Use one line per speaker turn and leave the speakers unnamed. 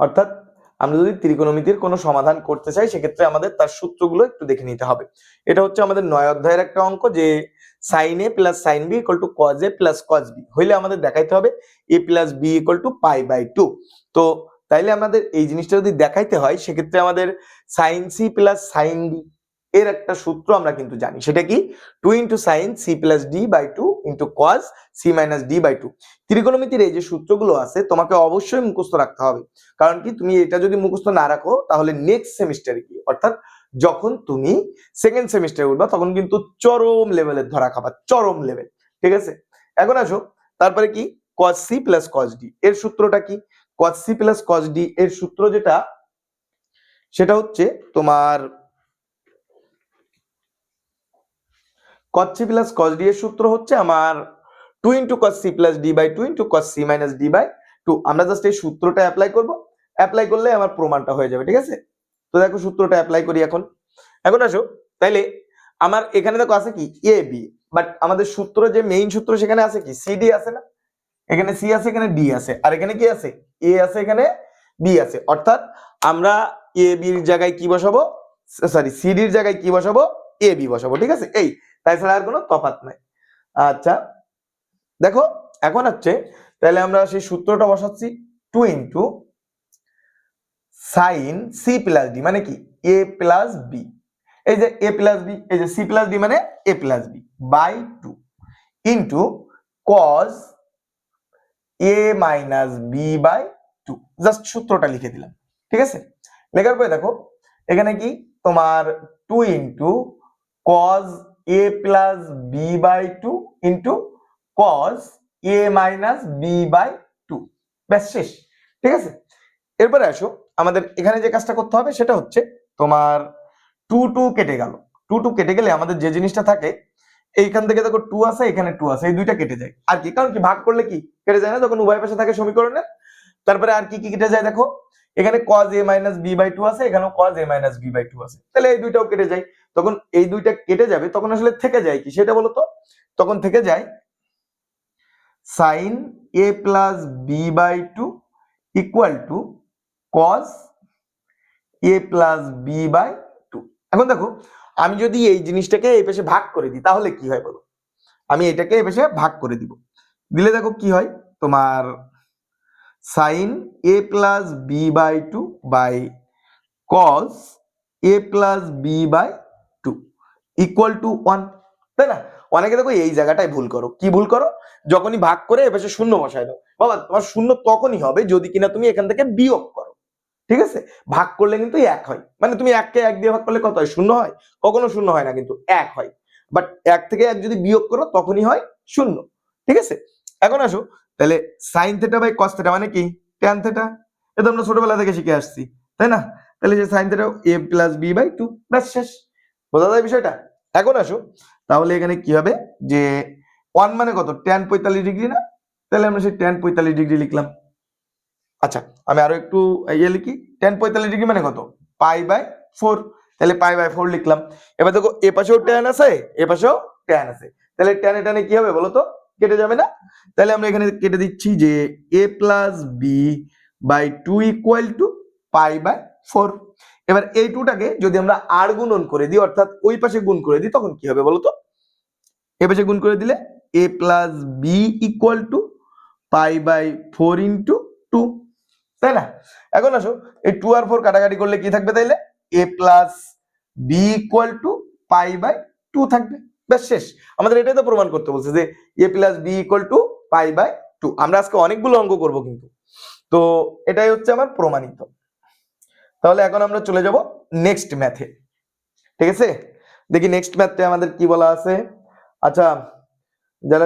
অর্থাৎ আমরা যদি ত্রিকোণমিতির কোনো সমাধান করতে চাই, সেক্ষেত্রে আমাদের তার সূত্রগুলো একটু দেখে নিতে হবে। এটা হচ্ছে আমাদের নয় অধ্যায়ের একটা অঙ্ক যে sine A plus sine B equal to cos A plus cos B হইলে আমাদের দেখাইতে হবে A plus B equal to pi by two তো তাইলে আমাদের এই জিনিসটা যদি দেখাইতে হয়, সেক্ষেত্রে আমাদের sine C plus sine D এর একটা সূত্র আমরা কিন্তু জানি। সেটা কি? Two into sine C plus D by two into cos C minus D by two ত্রিকোণমিতির এই যে সূত্রগুলো আছে, তোমাকে অবশ্যই মুখস্থ রাখতে হবে। কারণ কি? তুমি এটা যদি মুখস্থ না রাখো, তাহলে নেক্সট সেমিস্টারে কি? অর্থাৎ যখন তুমি সেকেন্ড সেমিস্টারে উঠবা, তখন কিন্তু চরম লেভেলের ধরা খাবার চরম লেভেল ঠিক আছে? এখন আসো, তারপরে কি? Cos C plus cos D এর সূত্রটা কি? Cos C plus cos D এর সূত্র যেটা, সেটা হচ্ছে তোমার cos C plus cos D এর সূত্র হচ্ছে আমার two into cos C plus D by two into cos C minus D by two আমরা জাস্ট এই সূত্রটা অ্যাপ্লাই করব। অ্যাপ্লাই করলে আমার প্রমাণটা হয়ে যাবে, ঠিক আছে? তো দেখো সূত্রটা অ্যাপ্লাই করি এখন। এখন আসো, তাইলে আমার এখানে দেখো আছে কি? এ বাট আমাদের সূত্র যে মেইন সূত্র সেখানে আছে কি? সি আছে না? এখানে সি আছে, এখানে ডি আছে। আর এখানে কি আছে? এ আছে, এখানে বি আছে। অর্থাৎ আমরা এ বির জায়গায় কি বসাবো? সরি সিডির জায়গায় কি বসাবো? এ বি বসাবো, ঠিক আছে? এই তাই ছাড়া আর কোনো তফাৎ নাই। আচ্ছা দেখো, এখন হচ্ছে, তাহলে আমরা সেই সূত্রটা বসাচ্ছি two into sine C plus D মানে কি? এ প্লাস বি এই যে এ প্লাস বি এই যে সি প্লাস ডি মানে A plus B by two into cos A minus B by two just সূত্রটা লিখে দিলাম, ঠিক আছে? লেখার পরে দেখো, এখানে কি? তোমার two into cos A plus B by two into cos A minus B by two ব্যাস, শেষ। ঠিক আছে? এরপরে আসো, আমাদের এখানে যে কাজটা করতে হবে সেটা হচ্ছে তোমার টু টু কেটে গেল। টু টু কেটে গেলে আমাদের যে জিনিসটা থাকে, এইখান থেকে দেখো টু আছে, এখানে টু আছে, এই দুইটা কেটে যায়। আর কি? কারণ কি? ভাগ করলে কি? কেটে যায় না? যখন উভয় পাশে থাকে সমীকরণে তারপরে আর কি কি কেটে যায় দেখো? এখানে cos A minus B by two আছে, এখানেও cos A minus B by two আছে। তাহলে এই দুইটাও কেটে যায়। তখন এই দুইটা কেটে যাবে, তখন আসলে থেকে যায় কি? সেটা বলো তো তখন থেকে যায় sine A plus B by two equal to cos A plus B by two এখন দেখো, আমি যদি এই জিনিসটাকে এই পাশে ভাগ করে দিই, তাহলে কি হয় বলো? আমি এটাকে এই পাশে ভাগ করে দিব। দিলে দেখো কি হয়? তোমার sine A plus B by two by cos A plus B by two equal to one তাই না? অনেকে দেখো এই জায়গাটায় ভুল করো। কি ভুল করো? যখনই ভাগ করে এপাশে শূন্য বসায় দাও। বাবা, তোমার শূন্য তখনই হবে যদি কিনা তুমি এখান থেকে বিয়োগ করো। ঠিক আছে? ভাগ করলে কিন্তু এক হয়। মানে তুমি এককে এক দিয়ে ভাগ করলে কত হয়? শূন্য হয়। কখনো শূন্য হয় না কিন্তু এক হয়। বাট এক থেকে এক যদি বিয়োগ করো, তখনই হয় শূন্য। ঠিক আছে? এখন আসো। তাহলে sine theta by cos theta মানে কি? ট্যান থেটা এটা আমরা ছোটবেলা থেকে শিখে আসছি, তাই না? তাহলে যে sine theta A plus B by two ব্যাস শেষ। বোঝা যায় বিষয়টা? এখন আসো। তাহলে এখানে কি হবে? যে ওয়ান মানে কত? ট্যান পঁয়তাল্লিশ ডিগ্রি না? তাহলে আমরা সেই ট্যান পঁয়তাল্লিশ ডিগ্রি লিখলাম। আচ্ছা আমি আরও একটু ইয়ে লিখি। ট্যান পঁয়তাল্লিশ ডিগ্রি মানে কত? পাই বাই ফোর তাহলে পাই বাই ফোর লিখলাম। এবার দেখো, এ পাশেও ট্যান আছে, এ পাশেও ট্যান আছে। তাহলে ট্যানে ট্যানে কি হবে বলো তো? কেটে যাবে না? তাহলে আমরা এখানে কেটে দিচ্ছি যে A plus B by two equal to pi by four এবার এই টুটাকে যদি আমরা আর গুণন করে দিই, অর্থাৎ ওই পাশে গুণ করে দিই, তখন কি হবে বলো তো? এ পাশে গুণ করে দিলে A plus B equal to pi by four into two তাই না? এখন আসো, এই টু আর ফোর কাটাকাটি করলে কি থাকবে তাইলে? A plus B equal to pi by two থাকবে। ব্যাস শেষ। আমাদের এটাই তো প্রমাণ করতে বলছে যে A plus B equal to pi by two আমরা আজকে অনেকগুলো অঙ্ক করব কিন্তু। তো এটাই হচ্ছে আমার প্রমাণিত। তাহলে এখন আমরা চলে যাব নেক্সট ম্যাথে ঠিক আছে? দেখি নেক্সট ম্যাথে আমাদের কি বলা আছে? আচ্ছা যারা